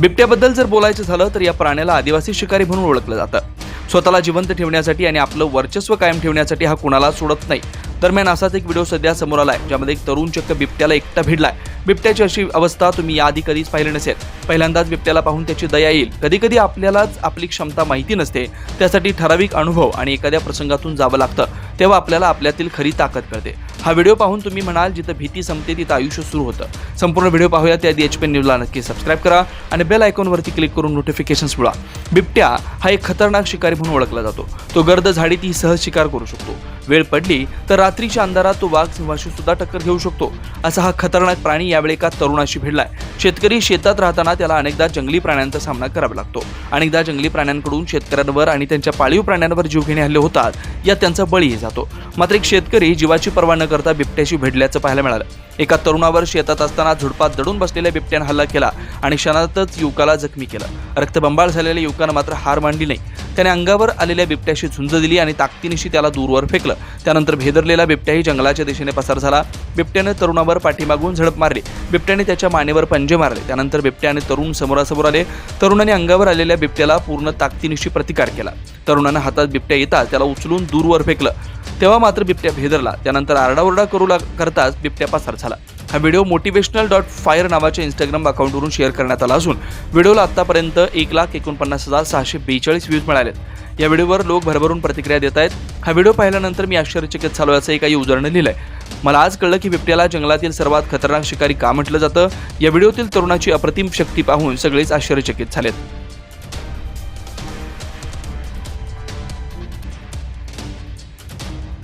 बिबट्याबद्दल जर बोलायचं झालं तर या प्राण्याला आदिवासी शिकारी म्हणून ओळखलं जातं. स्वतःला जिवंत ठेवण्यासाठी आणि आपलं वर्चस्व कायम ठेवण्यासाठी हा कुणाला सोडत नाही. दरम्यान असाच एक व्हिडिओ सध्या समोर आलाय ज्यामध्ये एक तरुण चक्क बिबट्याला एकटा भिडलाय. बिबट्याची अशी अवस्था तुम्ही याआधी कधीच पाहिली नसेल. पहिल्यांदाच बिबट्याला पाहून त्याची दया येईल. कधी कधी आपल्यालाच आपली क्षमता माहिती नसते. त्यासाठी ठराविक अनुभव आणि एखाद्या प्रसंगातून जावं लागतं तेव्हा आपल्याला आपल्यातील खरी ताकद कळते. हा व्हिडिओ पाहून तुम्ही म्हणाल जिथं भीती संपते तिथं आयुष्य सुरू होतं. संपूर्ण व्हिडिओ पाहूया त्याआधी एच पी न्यूजला नक्की सबस्क्राईब करा आणि बेल आयकॉनवरती क्लिक करून नोटिफिकेशन्स मिळवा बिबट्या हा एक खतरनाक शिकारी म्हणून ओळखला जातो. तो गर्द झाडीतही सहज शिकार करू शकतो. वेळ पडली तर रात्रीच्या अंधारात तो वाघ सिंहाशी सुद्धा टक्कर घेऊ शकतो. असा हा खतरनाक प्राणी यावेळी एका तरुणाशी भिडलाय शेतकरी शेतात राहताना त्याला अनेकदा जंगली प्राण्यांचा सामना करावा लागतो. अनेकदा जंगली प्राण्यांकडून शेतकऱ्यांवर आणि त्यांच्या पाळीव प्राण्यांवर जीवघेणे हल्ले होतात यात त्यांचा बळीही जातो. मात्र एक शेतकरी जीवाची पर्वा न करता बिबट्याशी भिडल्याचं पाहायला मिळालं. एका तरुणावर शेतात असताना झुडपात दडून बसलेल्या बिबट्यानं हल्ला केला आणि क्षणातच युवकाला जखमी केलं. रक्तबंबाळ झालेल्या युवकानं मात्र हार मांडली नाही. त्याने अंगावर आलेल्या बिबट्याशी झुंज दिली आणि ताकदीनिशी त्याला दूरवर फेकलं. त्यानंतर भेदरलेला बिबट्याही जंगलाच्या दिशेने पसार झाला. बिबट्याने तरुणावर पाठीमागून झडप मारली. बिबट्याने त्याच्या मानेवर पंजे मारले. त्यानंतर बिबट्याने तरुण समोरासमोर आले. तरुणाने अंगावर आलेल्या बिबट्याला पूर्ण ताकदीनिशी प्रतिकार केला. तरुणानं हातात बिबट्या येताच त्याला उचलून दूरवर फेकलं. तेव्हा मात्र बिबट्या भेदरला. त्यानंतर आरडाओरडा करू लाग करताच बिबट्या पसार झाला हा व्हिडिओ मोटिवेशनल डॉट फायर नावाच्या इंस्टाग्राम अकाउंटवरून शेअर करण्यात आला असून व्हिडिओला आतापर्यंत एक लाख एकोणपन्नास हजार सहाशे बेचाळीस व्ह्यूज मिळालेत. या व्हिडिओवर लोक भरभरून प्रतिक्रिया देत आहेत. हा व्हिडिओ पाहिल्यानंतर मी आश्चर्यचकित झालो असं एका युजरने लिहिलंय. मला आज कळलं की बिबट्याला जंगलातील सर्वात खतरनाक शिकारी का म्हटलं जातं? या व्हिडिओतील तरुणाची अप्रतिम शक्ती पाहून सगळेच आश्चर्यचकित झालेत.